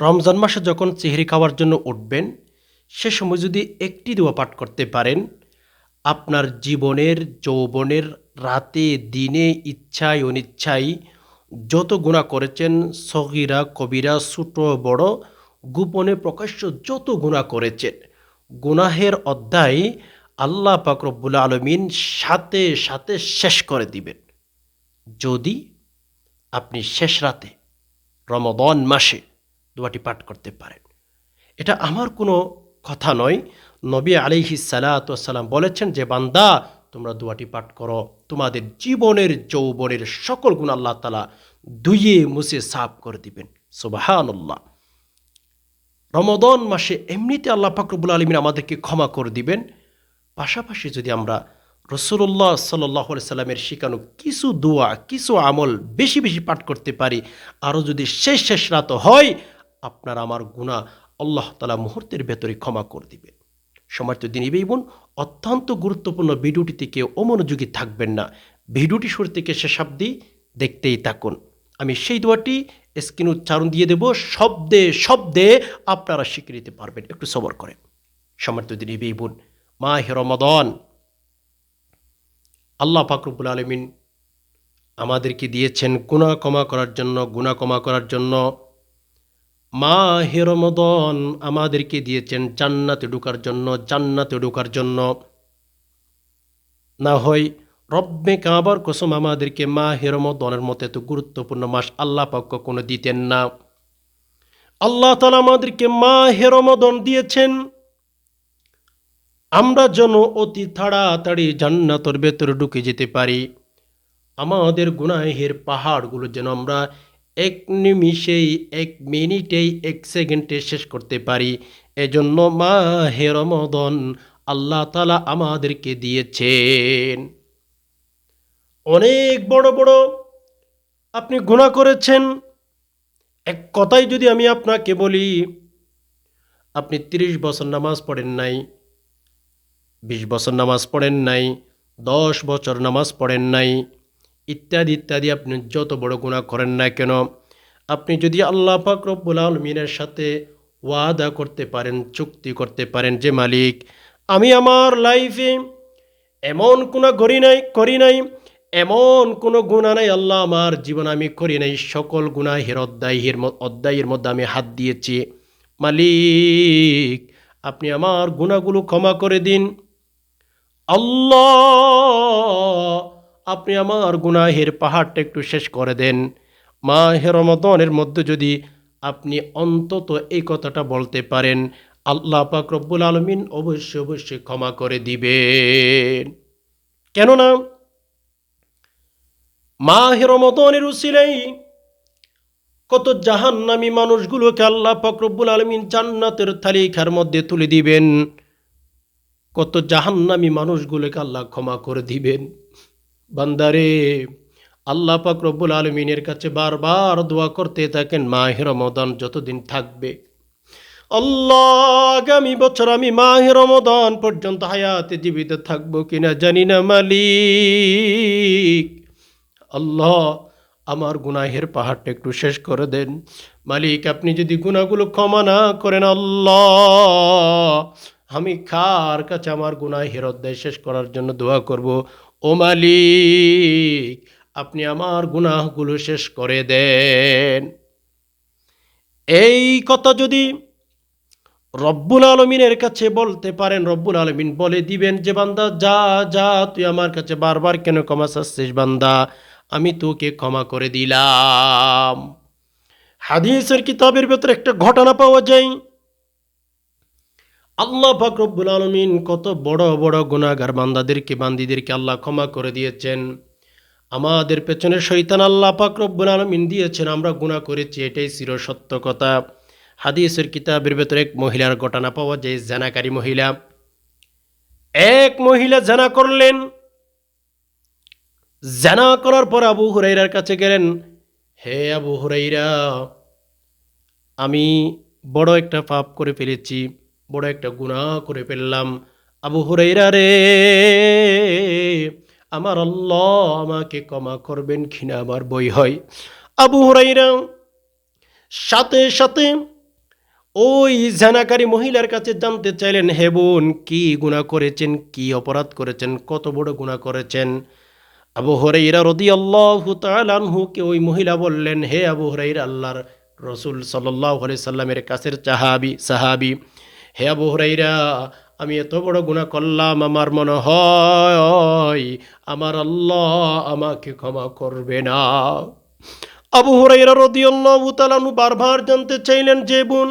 রমজান মাসে যখন চেহারি খাওয়ার জন্য উঠবেন, সে সময় যদি একটি দোয়া পাঠ করতে পারেন, আপনার জীবনের, যৌবনের, রাতে, দিনে, ইচ্ছায়, অনিচ্ছায় যত গুণা করেছেন, সগিরা, কবিরা, ছোট, বড়, গোপনে প্রকাশ্য যত গুণা করেছেন, গুনাহের অধ্যায় আল্লাহ পাক রব্বুল আলমিন সাথে সাথে শেষ করে দিবেন। যদি আপনি শেষ রাতে রমদন মাসে দোয়াটি পাঠ করতে পারেন। এটা আমার কোনো কথা নয়। নবী আলিহি সালাতাম বলেছেন যে, বান্দা, তোমরা দোয়াটি পাঠ করো। তোমাদের জীবনের যৌবনের সকল গুণ আল্লাহ তালা ধুয়ে মুছে সাফ করে দিবেন। সুবাহান্লাহ রমদন মাসে এমনিতে আল্লাহ ফাকরবুল আলমিন আমাদেরকে ক্ষমা করে দিবেন। পাশাপাশি যদি আমরা রসুল্লাহ সাল্লাহ সাল্লামের শেখানো কিছু দোয়া, কিছু আমল বেশি বেশি পাঠ করতে পারি আরও যদি শেষ শেষ রাত হয় আপনার আমার গুণা আল্লাহ তালা মুহূর্তের ভেতরে ক্ষমা করে দিবে সমাজ দিন বোন, অত্যন্ত গুরুত্বপূর্ণ ভিডিওটি থেকে অমনোযোগী থাকবেন না। ভিডিওটি শুরু থেকে শেষ অব্দি দেখতেই থাকুন। আমি সেই দোয়াটি স্ক্রিন উচ্চারণ দিয়ে দেব, শব্দে শব্দে আপনারা শিখে নিতে পারবেন। একটু সবর করে সমর্থ দিন বোন মা হেরমদন আল্লাহ ফাকরুবুল আলমিন আমাদেরকে দিয়েছেন গুণা ক্ষমা করার জন্য গুণা ক্ষমা করার জন্য মা হেরমদন আমাদেরকে দিয়েছেন জান্নাতে ঢুকার জন্য, জান্নাতে ঢুকার জন্য। না হয় রব্বে কাবার কসম আমাদেরকে মা হেরমদনের মতো এত গুরুত্বপূর্ণ মাস আল্লাহ পক্ষ কোনো দিতেন না। আল্লাহ তালা আমাদেরকে মা হেরমদন দিয়েছেন। আমরা যেন অতি তাড়াতাড়ি জান্নাতর ভেতরে ঢুকে যেতে পারি। আমাদের গুনাহের পাহাড়গুলো যেন আমরা এক নিমিষেই, এক মিনিটেই, এক সেকেন্ডে শেষ করতে পারি। এজন্য মা হে রমদন আল্লাহ তালা আমাদেরকে দিয়েছেন। অনেক বড় বড় আপনি গুণা করেছেন। এক কথাই যদি আমি আপনাকে বলি, আপনি তিরিশ বছর নামাজ পড়েন নাই, বিশ বছর নামাজ পড়েন নাই, দশ বছর নামাজ পড়েন নাই ইত্যাদি ইত্যাদি আপনি যত বড় গুণা করেন না কেন, আপনি যদি আল্লাহ পাক রব্বুল আলমিনের সাথে ওয়াদা করতে পারেন, চুক্তি করতে পারেন যে মালিক, আমি আমার লাইফে এমন কোনো করি নাই করি নাই, এমন কোনো গুণা নাই আল্লাহ আমার জীবন আমি করি নাই, সকল গুণা গুণাহের অধ্যায়ের অধ্যায়ের মধ্যে আমি হাত দিয়েছি। মালিক, আপনি আমার গুণাগুলো ক্ষমা করে দিন। আল্লাহ আপনি আমার গুনাহের পাহাড়টা একটু শেষ করে দেন। মা হেরমদনের মধ্যে যদি আপনি অন্তত এই কথাটা বলতে পারেন, আল্লাহ পাক রব্বুল আলমিন অবশ্যই অবশ্যই ক্ষমা করে দিবেন। কেননা মা হেরমদনের উসিলেই কত জাহান্নামী মানুষগুলোকে আল্লাহ পাক রব্বুল আলমিন জান্নাতের তালিকার মধ্যে তুলে দিবেন। কত জাহান্নামী মানুষগুলোকে আল্লাহ ক্ষমা করে দিবেন। বান্দারে, আল্লাহ পাক রব্বুল আলমিনের কাছে বারবার দোয়া করতে থাকেন মাহের রমদান যতদিন থাকবে। আল্লাহ, আগামী বছর আমি মাহের রমদান পর্যন্ত হায়াতে জীবিত থাকব কিনা জানি না, মালিক। আল্লাহ, আমার গুনাহের পাহাড়টা একটু শেষ করে দেন। মালিক, আপনি যদি গুনাহগুলো ক্ষমা না করেন, আল্লাহ আমি কার কাছে আমার গুনাহের অধ্যায় শেষ করার জন্য দোয়া করব। ও মালিক, আপনি আমার গুনাহগুলো শেষ করে দেন। এই কথা যদি রব্বুল আলমিনের কাছে বলতে পারেন, রব্বুল আলমিন বলে দিবেন যে, বান্দা, যা যা, তুই আমার কাছে বারবার কেন ক্ষমা চাচ্ছিস বান্দা? আমি তোকে ক্ষমা করে দিলাম। হাদিসের কিতাবের ভেতরে একটা ঘটনা পাওয়া যায়। আল্লাহ ফাকরবুল আলমিন কত বড় বড় গুণাগার বান্দাদেরকে, বান্দিদেরকে আল্লাহ ক্ষমা করে দিয়েছেন। আমাদের পেছনে শৈতান আল্লাহ ফাকরবুল আলমিন দিয়েছেন, আমরা গুণা করেছি, এটাই চির সত্য কথা। হাদিসের কিতাবের ভেতরে এক মহিলার ঘটনা পাওয়া যায়, জানাকারী মহিলা। এক মহিলা জানা করলেন, জানা করার পর আবু হুরাইরার কাছে গেলেন, হে আবু হুরাইরা আমি বড় একটা পাপ করে ফেলেছি। বড় একটা গুনাহ করে ফেললাম। আবু হুরাইরা রে, আমার আল্লাহ আমাকে ক্ষমা করবেন কিনা আমার বই হয়। আবু হুরাইরা সাথে সাথে ওই জানাকারী মহিলার কাছে জানতে চাইলেন, হে বোন, কী গুণা করেছেন, কি অপরাধ করেছেন, কত বড় গুণা করেছেন? আবু হরাইরা রদি আল্লাহ তালানহুকে ওই মহিলা বললেন, হে আবু হরাইরা আল্লাহর রসুল সাল্লাহ সাল্লামের কাছের চাহাবি সাহাবি হে আবু হরাইরা, আমি এত বড় গুণা করলাম, আমার মনে হয় আমার আল্লাহ আমাকে ক্ষমা করবে না। আবু হরাইরা রদি আল্লাহ তালানহু বারবার জানতে চাইলেন, যে বোন,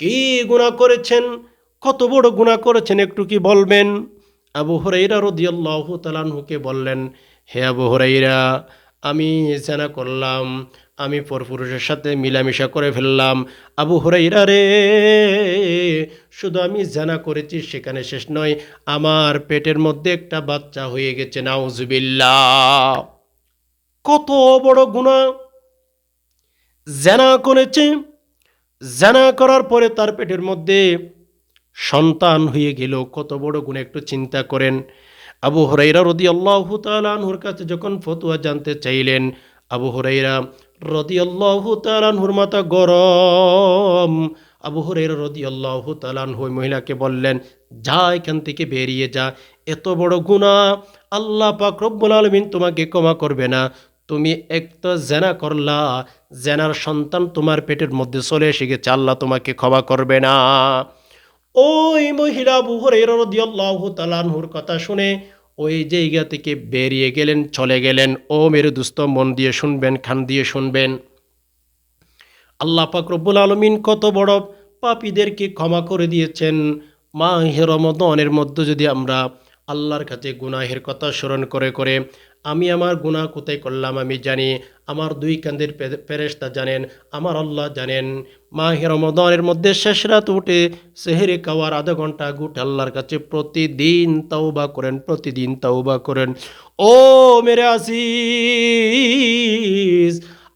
কি গুণা করেছেন? কত বড় গুণা করেছেন, একটু কি বলবেন? আবু হরাইরা রদিয়াল্লাহ তালানহুকে বললেন, হে আবু হরাইরা, আমি জেনা করলাম আমি পরপুরুষের সাথে মিলামিশা করে ফেললাম। আবু হরাইরা রে, শুধু আমি জানা করেছি, সেখানে শেষ নয়, আমার পেটের মধ্যে একটা বাচ্চা হয়ে গেছে নাউজুবিল্লা কত বড় গুণা জানা করেছে, জানা করার পরে তার পেটের মধ্যে সন্তান হয়ে গেল। কত বড় গুণ একটু চিন্তা করেন। আবু হরাইরা রদি আল্লাহ তালানহুর কাছে যখন ফতুয়া জানতে চাইলেন, আবু হরাইরা রদি আল্লাহ তালানহুর মাথা গরম। আবু হরাইরা রদি আল্লাহ তালানহু মহিলাকে বললেন, যা এখান থেকে বেরিয়ে যা। এত বড় গুণা আল্লাহ পাক রব্বুল আলমিন তোমাকে ক্ষমা করবে না। তুমি এক তো জেনা করলা, জেনার সন্তান তোমার পেটের মধ্যে চলে এসে গেছে আল্লাহ তোমাকে ক্ষমা করবে না। ওই মহিলা বুহরের রদিয়াল্লাহু তালানহুর কথা শুনে ওই জায়গা থেকে বেরিয়ে গেলেন, চলে গেলেন। ও মেরু দুস্ত মন দিয়ে শুনবেন খান দিয়ে শুনবেন। আল্লাহ পাক রব্বুল আলমিন কত বড় পাপীদেরকে ক্ষমা করে দিয়েছেন। মা রমদনের মধ্যে যদি আমরা আল্লাহর কাছে গুনাহের কথা স্মরণ করে করে, আমি আমার গুনাহ কোথায় করলাম আমি জানি, আমার দুই কান্দের ফেরেস্তা জানেন, আমার আল্লাহ জানেন। মাহে রমদনের মধ্যে শেষ রাত উঠে সেহেরে খাওয়ার আধা ঘণ্টা গুট আল্লাহর কাছে প্রতিদিন তাওবা করেন, প্রতিদিন তাওবা করেন। ও মেরে আসিস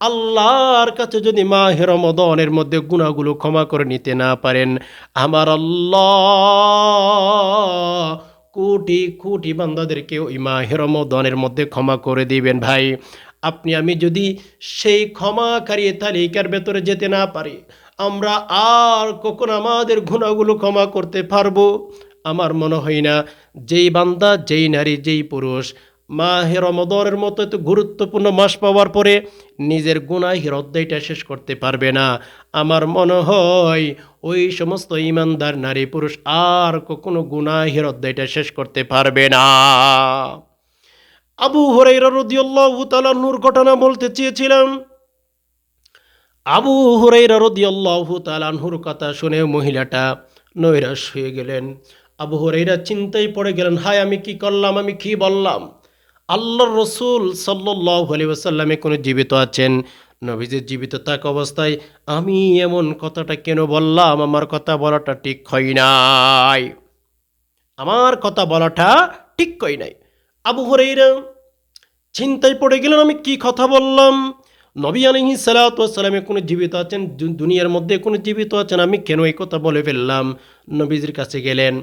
আল্লাহর কাছে যদি মাহে রমদনের মধ্যে গুণাগুলো ক্ষমা করে নিতে না পারেন, আমার আল্লাহ কোটি কোটি বান্দাদেরকে ওই মাহে রমদনের মধ্যে ক্ষমা করে দিবেন ভাই। আপনি, আমি যদি সেই ক্ষমাকারী তালিকার ভেতরে যেতে না পারি, আমরা আর কখন আমাদের ঘুণাগুলো ক্ষমা করতে পারব? আমার মনে হয় না, যেই বান্দা, যেই নারী, যেই পুরুষ মাহে রমদনের মতো এত গুরুত্বপূর্ণ মাস পাওয়ার পরে নিজের গুনাহের অধ্যায়টা শেষ করতে পারবে না। আমার মনে হয় ওই সমস্ত ইমানদার নারী পুরুষ আর কখনো গুনাহের অধ্যায়টা শেষ করতে পারবে না। আবু হরাইরা রদিয়াল্লাহু তাআলার ঘটনা বলতে চেয়েছিলাম। আবু হুরাইরা রদিয়াল্লাহু তাআলার কথা শুনে মহিলাটা নৈরাশ হয়ে গেলেন। আবু হুরাইরা চিন্তায় পড়ে গেলেন, হায়, আমি কি করলাম? আমি কি বললাম? আল্লাহর রসুল সাল্লাহ আলী ওসাল্লামে কোনো জীবিত আছেন? নবীজির জীবিত থাকা অবস্থায় আমি এমন কথাটা কেন বললাম? আমার কথা বলাটা ঠিক হয় নাই। আমার কথা বলাটা ঠিক কই নাই। আবু হরেইরা চিন্তায় পড়ে গেলেন, আমি কি কথা বললাম? নবী আলহি সালাতামে কোনো জীবিত আছেন? দুনিয়ার মধ্যে কোনো জীবিত আছেন? আমি কেন এই কথা বলে ফেললাম? নবীজির কাছে গেলেন,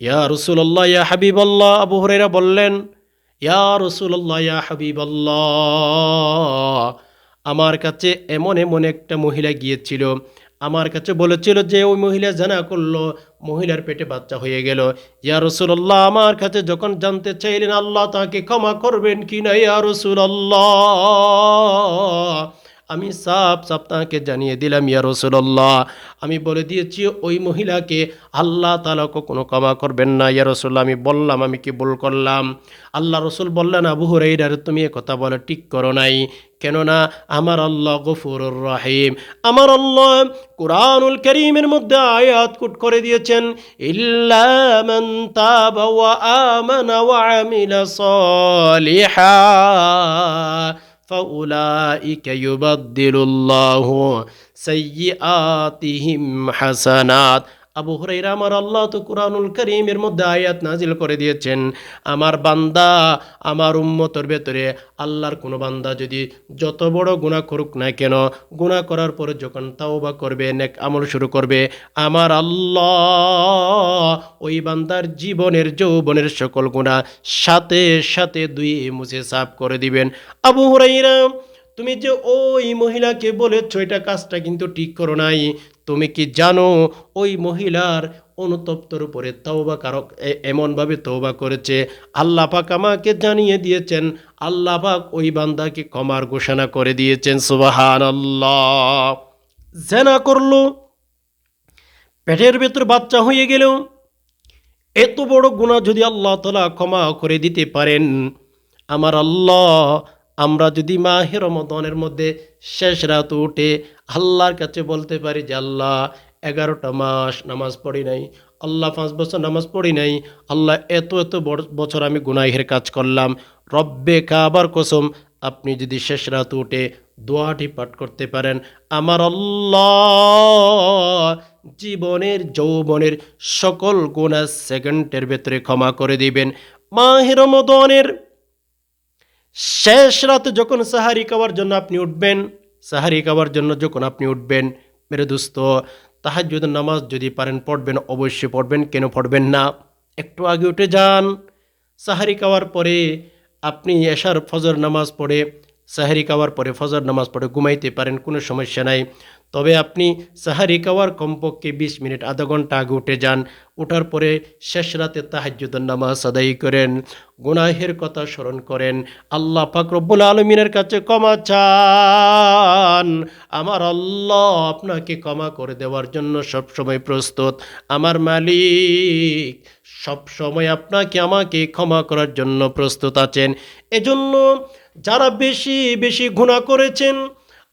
ইয়া রসুল্লাহ ইয়া হাবিবাল্লাহ, আবু হরেরা বললেন ইয়া রসুল্লাহ ইয়া হাবিবাল্লাহ। আমার কাছে এমন এমন একটা মহিলা গিয়েছিল। আমার কাছে বলেছিল যে, ওই মহিলা জানা করল, মহিলার পেটে বাচ্চা হয়ে গেল। ইয়া রসুল্লাহ আমার কাছে যখন জানতে চাইলেন, আল্লাহ তাকে ক্ষমা করবেন কি না, ইয়া রসুল্লাহ আমি সাপ তাকে জানিয়ে দিলাম, ইয়া রসুল্লাহ আমি বলে দিয়েছি, ওই মহিলাকে আল্লাহ তালা কোনো ক্ষমা করবেন না, ইয়া রসুল্লাহ আমি বললাম, আমি কি ভুল করলাম? আল্লাহ রসুল বললেন, আবু হুরাইরার তুমি কথা বলে ঠিক করো নাই। কেননা আমার আল্লাহ গফুরুর রহিম। আমার আল্লাহ কোরআনুল করিমের মধ্যে আয়াত কুট করে দিয়েছেন, ইল্লা ওয়া আমিলা সালিহা। فأولئك يبدل الله سيئاتهم حسنات. আবু হুরাইরা আমার আল্লাহ তো কোরআনুল করিমের মধ্যে আয়াত নাজিল করে দিয়েছেন, আমার বান্দা আমার উম্মতর ভেতরে আল্লাহর কোনো বান্দা যদি যত বড় গুণা করুক না কেন গুণা করার পরে যখন তাওবা করবে, নেক আমল শুরু করবে, আমার আল্লাহ ওই বান্দার জীবনের, যৌবনের সকল গুণা সাথে সাথে দুই মুছে সাফ করে দিবেন। আবু হুরাইরা তুমি যে ওই মহিলাকে বলেছ, এটা কাজটা কিন্তু ঠিক করো নাই। তুমি কি জানো ওই মহিলার অনুতপ্তর উপরে তওবা কারক এমনভাবে তওবা করেছে? আল্লাহ পাক আমাকে জানিয়ে দিয়েছেন, আল্লাহ পাক ওই বান্দাকে ক্ষমার ঘোষণা করে দিয়েছেন সুবাহান আল্লাহ জেনা করল, পেটের ভেতর বাচ্চা হয়ে গেল। এত বড় গুণা যদি আল্লাহ তালা ক্ষমা করে দিতে পারেন, আমার আল্লাহ, আমরা যদি মাহে রমদনের মধ্যে শেষ রাত উঠে আল্লাহর কাছে বলতে পারি যে, আল্লাহ এগারোটা মাস নামাজ পড়ি নাই, আল্লাহ পাঁচ বছর নামাজ পড়ি নাই, আল্লাহ এত এত বছর আমি গুনাহের কাজ করলাম। রব্বে কাবার কসম, আপনি যদি শেষ রাত উঠে দোয়াটি পাঠ করতে পারেন, আমার আল্লাহ জীবনের যৌবনের সকল গুণা সেকেন্ডের ভেতরে ক্ষমা করে দিবেন। মাহের মদনের শেষ রাতে যখন সাহারি খাওয়ার জন্য আপনি উঠবেন সাহারি খাওয়ার জন্য যখন আপনি উঠবেন, মেরে দোস্ত, তাহাজ্জুদ নামাজ যদি পারেন পড়বেন, অবশ্যই পড়বেন, কেন পড়বেন না? একটু আগে উঠে যান। সাহারি খাওয়ার পরে আপনি এশার ফজর নামাজ পড়ে, সাহারি খাওয়ার পরে ফজর নামাজ পড়ে ঘুমাইতে পারেন, কোনো সমস্যা নাই। তবে আপনি সাহারি খাওয়ার কমপক্ষে বিশ মিনিট, আধা ঘণ্টা আগে উঠে যান। ওঠার পরে শেষ রাতে তাহাজ্জুদের নামাজ আদায় করেন। গুনাহের কথা স্মরণ করেন। আল্লাহ পাক রব্বুল আলমিনের কাছে ক্ষমা চান। আমার আল্লাহ আপনাকে ক্ষমা করে দেওয়ার জন্য সবসময় প্রস্তুত। আমার মালিক সব সময় আপনাকে, আমাকে ক্ষমা করার জন্য প্রস্তুত আছেন। এজন্য যারা বেশি বেশি গুণা করেছেন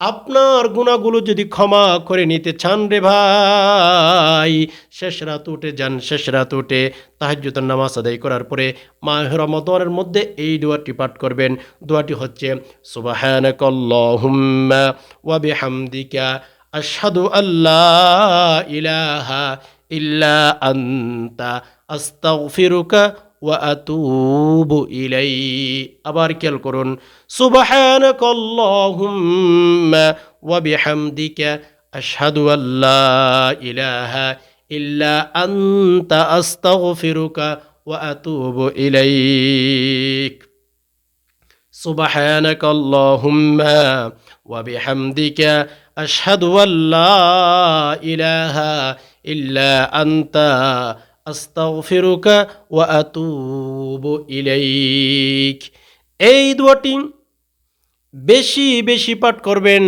আপনার গুণাগুলো যদি ক্ষমা করে নিতে চান রে ভাই, শেষ রাত উঠে যান, শেষ রাত উঠে তাহাজ্জুদের নামাজ আদায় করার পরে মাহ রমদনের মধ্যে এই দোয়াটি পাঠ করবেন। দোয়াটি হচ্ছে, সুবাহানাকাল্লাহুম্মা ওয়া বিহামদিকা আশহাদু আল্লা ইলাহা ইল্লা আনতা, আস্তাগফিরুকা ওয়া আতুবু ইলাই আবার খেয়াল করুন সুবহানাকাল্লাহুম্মা ওয়া বিহামদিকা আশহাদু আল্লা ইলাহা ইল্লা আনতা আস্তাগফিরুকা ওয়া আতুবু ইলাইক سبحانك اللهم وبحمدك أشهد أن لا إله إلا أنت আস্তাগফিরুকা ওয়া আতুবু ইলাইক। এই দুয়াটি বেশি বেশি পাঠ করবেন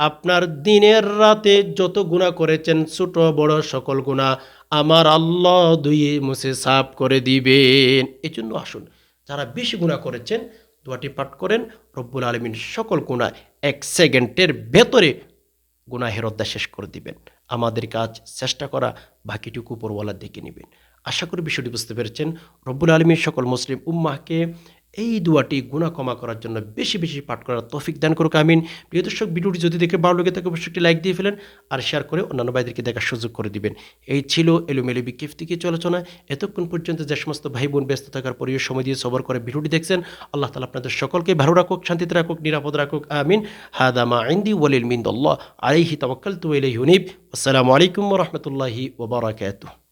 আপনার দিনের রাতে যত গুণা করেছেন, ছোট, বড় সকল গুণা আমার আল্লাহ দুই মুছে সাফ করে দিবেন। এই জন্য আসুন, যারা বেশি গুণা করেছেন, দুয়াটি পাঠ করেন, রব্বুল আলমিন সকল গুণা এক সেকেন্ডের ভেতরে গুণা হেরদ্দা শেষ করে দিবেন। আমাদের কাজ চেষ্টা করা বাকিটুকু পরওয়ালা দেখে নেবেন। আশা করি বিষয়টি বুঝতে পেরেছেন। রব্বুল আলমীর সকল মুসলিম উম্মাহকে এই দুয়াটি গুণা ক্ষমা করার জন্য বেশি বেশি পাঠ করার তৌফিক দান করুক, আমিন। প্রিয় দর্শক, ভিডিওটি যদি দেখে ভালো লাগে তাকে অবশ্যই একটি লাইক দিয়ে ফেলেন আর শেয়ার করে অন্যান্য ভাইদেরকে দেখার সুযোগ করে দিবেন। এই ছিল এলোমেলো বিক্ষিপ্ত কিছু আলোচনা এতক্ষণ পর্যন্ত যে সমস্ত ভাই বোন ব্যস্ত থাকার পরেও সময় দিয়ে সবর করে ভিডিওটি দেখছেন, আল্লাহ তালা আপনাদের সকলকে ভালো রাখুক, শান্তিতে রাখুক, নিরাপদ রাখুক, আমিন। হাদামা আইন্দি ওয়ালিল মিন্দ আল্লাহ আলাইহি তাওয়াক্কালতু ইলাইহি হুনিব আসসালামু আলাইকুম রাহমাতুল্লাহি বারাকাতুহু।